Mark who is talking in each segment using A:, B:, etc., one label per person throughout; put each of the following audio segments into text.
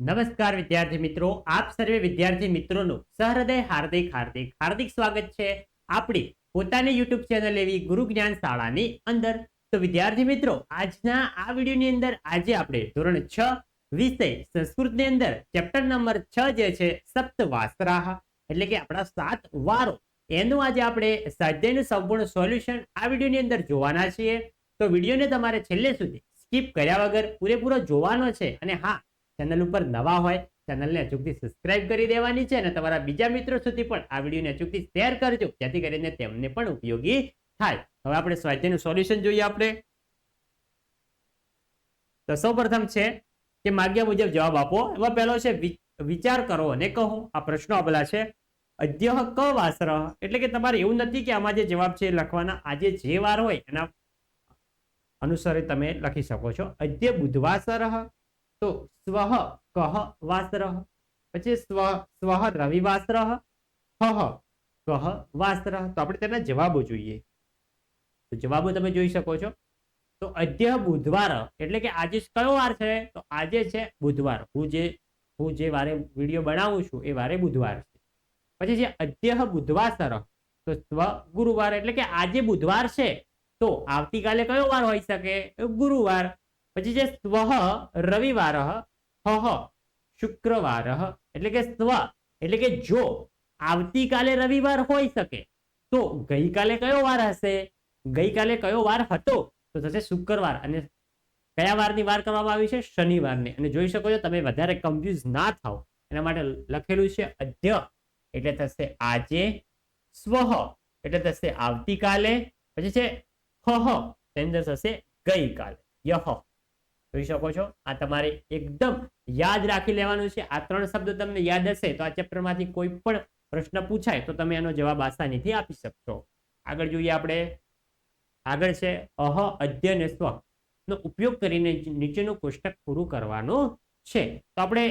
A: નમસ્કાર વિદ્યાર્થી મિત્રો, આપ સર્વે વિદ્યાર્થી મિત્રોનું સહૃદય હાર્દિક હાર્દિક હાર્દિક સ્વાગત છે આપણી પોતાની યુટ્યુબ ચેનલ એવી ગુરુ જ્ઞાન શાળાની અંદર. તો વિદ્યાર્થી મિત્રો, આજના આ વિડીયોની અંદર આજે આપણે ધોરણ છ વિષય સંસ્કૃતની અંદર ચેપ્ટર નંબર છ જે છે સપ્તવાસ્ત્રાહ એટલે કે આપણા સાત વારો, એનું આજે આપણે સ્વાધ્યાયનું સંપૂર્ણ સોલ્યુશન આ વિડીયોની અંદર જોવાના છીએ. તો વિડીયોને તમારે છેલ્લે સુધી સ્કીપ કર્યા વગર પૂરેપૂરો જોવાનો છે અને હા ચેનલ ઉપર નવા હોય, ચેનલને અચૂકથી સબસ્ક્રાઇબ કરી દેવાની છે અને તમારા બીજા મિત્રો સુધી પણ આ વિડીયોને અચૂકથી શેર કરજો, જેથી કરીને તેમને પણ ઉપયોગી થાય. હવે આપણે સ્વાધ્યાયનું સોલ્યુશન જોઈએ આપણે. તો સૌ છે કે માગ્યા મુજબ જવાબ આપો. એમાં પહેલો છે વિચાર કરો અને કહો. આ પ્રશ્નો આપેલા છે. અધ્યહ ક વાસર. એટલે કે તમારે એવું નથી કે આમાં જે જવાબ છે લખવાના. આજે જે વાર હોય એના અનુસારે તમે લખી શકો છો. અધ્ય બુધવાસર. તો સ્વહ કહ વાસર પછી સ્વ સ્વહ રવિવાસર હહ કહ વાસર તો આપણે તેના જવાબો જોઈએ. તો જવાબો તમે જોઈ શકો છો. તો અધ્ય બુધવાર, એટલે કે આજે કયો વાર છે? તો આજે છે બુધવાર. હું જે હું જે વારે વીડિયો બનાવું છું એ વારે બુધવાર છે. પછી છે અધ્ય બુધવાસર, તો સ્વ ગુરુવાર, એટલે કે આજે બુધવાર છે. તો આવતીકાલે કયો વાર હોઈ શકે? ગુરુવાર. પછી છે સ્વ રવિવાર, હ શુક્રવાર, એટલે કે સ્વ, એટલે કે જો આવતીકાલે રવિવાર હોઈ શકે, તો ગઈકાલે કયો વાર હશે? ગઈકાલે કયો વાર હતો? તો થશે શુક્રવાર. અને કયા વારની વાર કરવામાં આવી છે? શનિવારની. અને જોઈ શકો છો તમે વધારે કન્ફ્યુઝ ના થાવ એના માટે લખેલું છે અધ્ય એટલે થશે આજે સ્વહ એટલે થશે આવતીકાલે. પછી છે હ. તેની અંદર થશે ગઈકાલે. યહ જોઈ શકો છો. આ તમારે એકદમ યાદ રાખી લેવાનું છે. આ ત્રણ શબ્દ તમને યાદ હશે તો આ ચેપ્ટરમાંથી કોઈ પણ પ્રશ્ન પૂછાય તો તમે એનો જવાબ આસાનીથી આપી શકશો. આગળ જોઈએ આપણે. આગળ છે, અહ અધ્ય ને સ્વ નો ઉપયોગ કરીને નીચેનું કોષ્ટક પૂરું કરવાનું છે. તો આપણે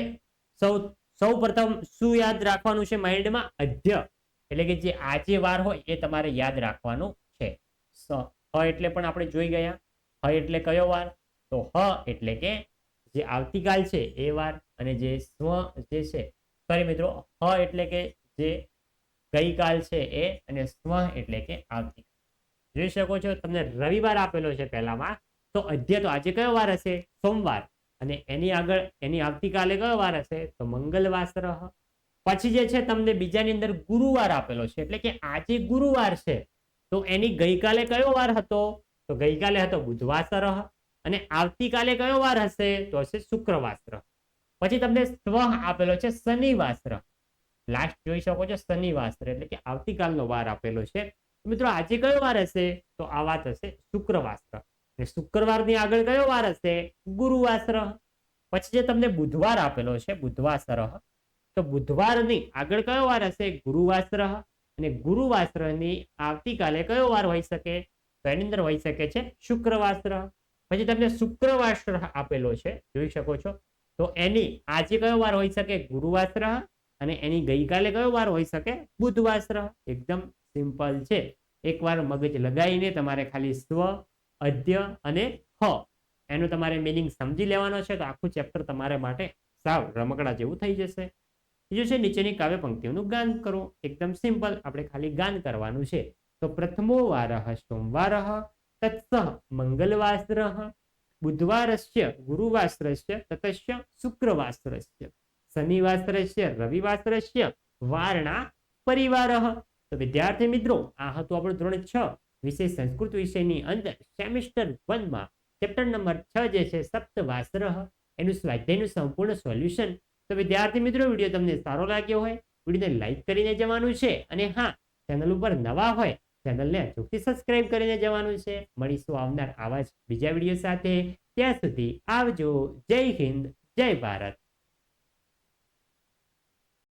A: સૌ સૌ પ્રથમ શું યાદ રાખવાનું છે માઇન્ડમાં? અધ્ય. એટલે કે જે આજે વાર હોય એ તમારે યાદ રાખવાનું છે. સ એટલે પણ આપણે જોઈ ગયા. હ એટલે કયો વાર? તો હ એટલે કે જે આવતીકાલ છે એ વાર અને જે સ્વ જે છે સોરી મિત્રો, હ એટલે કે જે ગઈકાલ છે એ અને સ્વ એટલે કે આવતીકાલ. જોઈ શકો છો, તમને રવિવાર આપેલો છે પહેલામાં. તો અધ્ય તો આજે કયો વાર હશે? સોમવાર. અને એની આગળ, એની આવતીકાલે કયો વાર હશે? તો મંગલવાસર પછી જે છે તમને બીજાની અંદર ગુરુવાર આપેલો છે, એટલે કે આજે ગુરુવાર છે. તો એની ગઈકાલે કયો વાર હતો? તો ગઈકાલે હતો બુધવાસર અને આવતીકાલે કયો વાર હશે? તો હશે શુક્રવાસ્ત્ર. પછી તમને સ્વ આપેલો છે શનિવાસ્ત્ર. લાસ્ટ જોઈ શકો છો શનિવાસ્ત્ર એટલે કે આવતીકાલનો વાર આપેલો છે. મિત્રો આજે કયો વાર હશે? તો આ વાત હશે શુક્રવાસ્ત્ર. શુક્રવારની આગળ કયો વાર હશે? ગુરુવાસ્ત્ર. પછી જે તમને બુધવાર આપેલો છે, બુધવાસર. તો બુધવારની આગળ કયો વાર હશે? ગુરુવાસ્ત્ર. અને ગુરુવાસ્ત્રની આવતીકાલે કયો વાર હોઈ શકે? તો એની અંદર હોઈ શકે છે શુક્રવાસર પછી તમને શુક્રવાસ્ત્ર આપેલો છે, જોઈ શકો છો. તો એની આજે કયો વાર હોઈ શકે? ગુરુવાસ્ત્ર અને એની ગઈકાલે કયો વાર હોઈ શકે? બુધવાસ્ત્ર એકદમ સિમ્પલ છે. એકવાર મગજ લગાવીને તમારે ખાલી સ્વ અધ્ય અને હ એનું તમારે મિનિંગ સમજી લેવાનો છે. તો આખું ચેપ્ટર તમારા માટે સાવ રમકડા જેવું થઈ જશે. બીજું છે, નીચેની કાવ્ય પંક્તિઓનું ગાન કરો. એકદમ સિમ્પલ, આપણે ખાલી ગાન કરવાનું છે. તો પ્રથમો વાર સોમવાર તત્સહ મંગલવાસ્ત્ર બુધવારસ્ય ગુરુવાસ્ત્રસ્ય તતસ્ય શુક્રવાસ્ત્રસ્ય શનિવાસ્ત્રસ્ય રવિવાસ્ત્રસ્ય વારણા પરિવાર તો વિદ્યાર્થી મિત્રો આ હતું આપણું ધોરણ છ વિષય સંસ્કૃત વિષયની અંદર સેમિસ્ટર વનમાં ચેપ્ટર નંબર છ જે છે સપ્તવાસ્ત્ર એનું સ્વાધ્યાયનું સંપૂર્ણ સોલ્યુશન તો વિદ્યાર્થી મિત્રો વીડિયો તમને સારો લાગ્યો હોય વિડીયોને લાઈક કરીને જવાનું છે, અને હા, ચેનલ ઉપર નવા હોય ચેનલને અચૂકથી સબસ્ક્રાઇબ કરીને જવાનું છે. મળીશું આવનાર આવા જ બીજા વીડિયો સાથે. ત્યાં સુધી આવજો. જય હિન્દ. જય ભારત.